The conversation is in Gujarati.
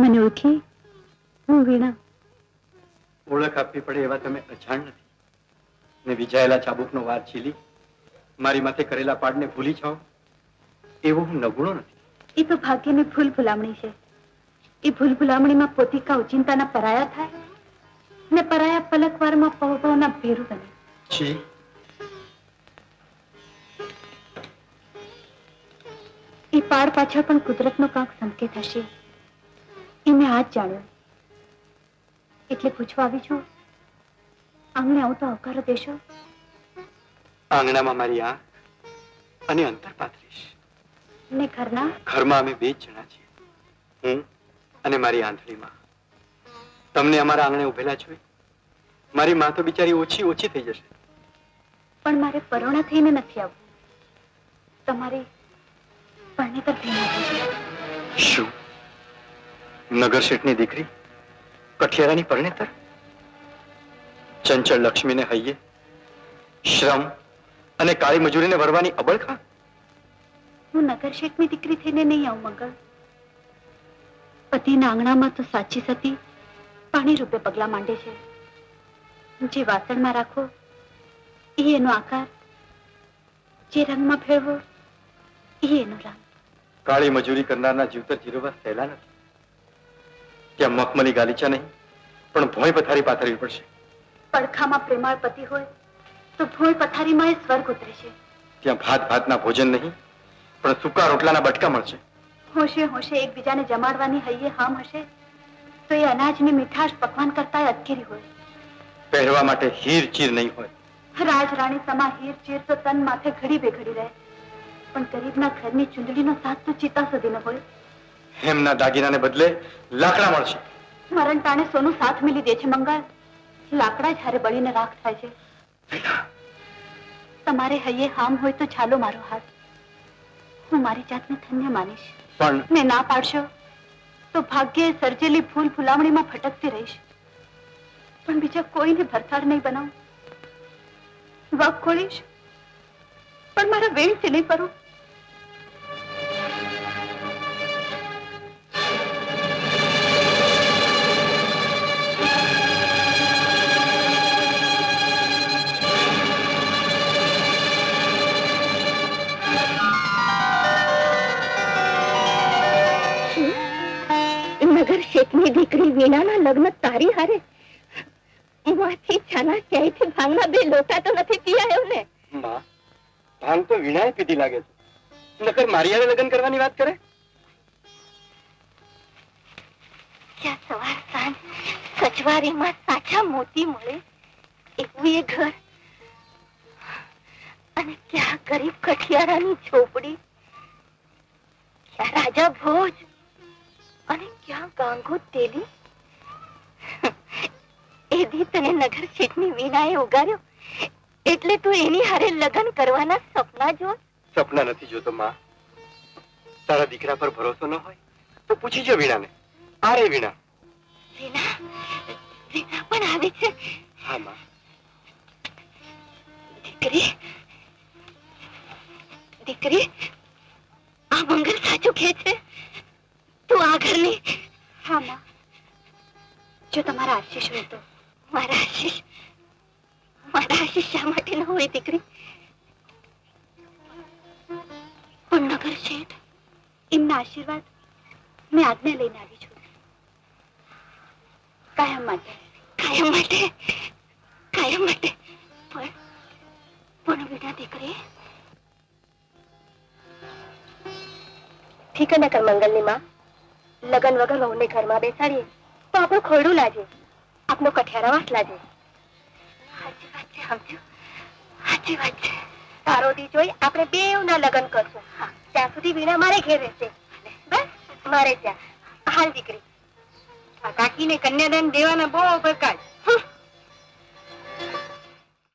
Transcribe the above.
મને ઓળખી? હું વીણા. ઓળખ આપવી પડે એવા તમે અજાણ નથી. ને વિજાયેલા ચાબુકનો વાર છીલી. મારી માથે કરેલા પાડને ભૂલી જાઓ. એવો હું નગુણો નથી. એ તો ભાગ્યની ભૂલ ભૂલામણી છે. એ ભૂલ ભૂલામણીમાં પોતિકા ઉચિંતાના પરાયા થાય ને પરાયા પલકવારમાં પવપવના ભેરું બને. છી. એ પાડ પાછળ પણ કુદરતનો કાંક સંકેત હશે. એ મેં આજ જાણ્યો. એટલે પૂછવા આવી છું આંગણે આવતો આવકારો દેશો. આંગણામાં મારી આંખ અને અંતર પાથરીશ. ને ઘરના? ઘરમાં અમે બે જ જણા છીએ. હું અને મારી આંધળીમાં તમને અમારા આંગણે ઉભેલા જોઈ મારી માં તો બિચારી ઓછી ઓછી થઈ જશે. પણ મારે પરોણા થઈને નથી આવવું. તમારી પરણેતર થઈને આવવું શું? નગર શેઠની દીકરી કઠિયારાની પરણેતર? ચંચળ લક્ષ્મીને હૈયે શ્રમ અને કાળી મજૂરીને વરવાની અબળખા હું નગર શેઠની દીકરી થઈને નહીં આવું મંગળ. પતિના આંગણામાં તો સાચી સતી પાણી રૂપે પગલા માંડે છે. જે વાસણમાં રાખો એ એનો આકાર. જે રંગમાં ફેરવો એ એનો રંગ. કાળી મજૂરી કરનારના જીવતર જીરવા સહેલા નથી. ત્યાં મખમલી ગાલીચા નહીં પણ ભોય પથારી પાથરવી પડશે. પડખામાં પ્રેમાળ પતિ હોય તો ભોય પથારીમાં એ સ્વર્ગ ઉતરે છે. ત્યાં ભાત ભાતના ભોજન નહીં પણ સૂકા રોટલાના બટકા મળશે. હોશે હોશે એકબીજાને જમાડવાની હૈયે હામ હશે તો એ અનાજની મીઠાશ પકવાન કરતા અટકેરી હોય. પહેરવા માટે હીર ચીર નહીં હોય. રાજ રાણી સમા હીર ચીર તો તન માથે ઘડી બે ઘડી રહે. પણ ગરીબના ઘરની ચૂંદડીનો સાથ તો ચિતા સુધી ન હોય. હેમના દાગીનાને બદલે લાકડા મળશે. મરણ ટાણે સોનું સાથ મિલી દે છે મંગળ. લાકડા જ્યારે બળીને રાખ થાય છે. તમારે હૈયે હામ હોય તો ચાલો મારો હાથ. હું મારી જાતને ધન્ય માનીશ. પણ ને ના પાડશો તો ભાગ્યે સર્જેલી ફૂલ ફુલામણીમાં ફટકતી રહીશ. પણ બીજા કોઈને ભરથાર નહીં બનાવું. વાઘ ખોલીશ પણ મારા વેણથી નહીં કરું. નગર શેઠની દીકરી વીણાના લગ્ન તારી હારે? માથી છાના ક્યાંયથી ભાંગના બે લોટા તો નથી પીયાયો ને માં ભાંગ તો વીણાએ પીધી લાગે છે. નકર મારી હારે લગ્ન કરવાની વાત કરે? ક્યાં સવાર સાંજ સચવારીમાં સાચા મોતી મળે એવું એ ઘર. અને ક્યાં ગરીબ કઠિયારાની ઝોપડી? ક્યાં રાજા ભોજ? અને ક્યાં ગાંગો તેલી એ દી તને નગર શેઠની વીણાએ ઉગાર્યો એટલે તું એની હારે લગ્ન કરવાના સપના જો સપના નથી જોતો માં તારા દીકરા પર ભરોસો ન હોય તો પૂછી જો વીણાને આ રે વીણા વીણા વીણા પણ આવી છે હા માં દીકરી દીકરી આ મંગલ સાચું કે છે તું આ ઘરની? હા માં. જો તમારા આશીષ હોય તો. મારા આશીષ? મારા આશીષ શા માટે ન હોય દીકરી? પણ નગર શેઠ એમના આશીર્વાદ મેં આજ્ઞા લઈને આવી છું. કાયમ માટે. કાયમ માટે? કાયમ માટે? પણ પણ વિના દીકરી ઠીક ન કર મંગલની માં. લગન વગર વહુને ઘરમાં બેસાડીએ તો આપણું ખોરડું લાજે, આપનો કઠિયારા વાસ લાજે. સાચી વાત છે સમજો તારો દી જોઈ આપણે બેવના લગન કરશું. ત્યાં સુધી વીણા મારે ઘેર રહેશે. બસ, મારે ત્યાં. હાલ દીકરી. કાકીને કન્યાદાન દેવાના બહુ પ્રકાર.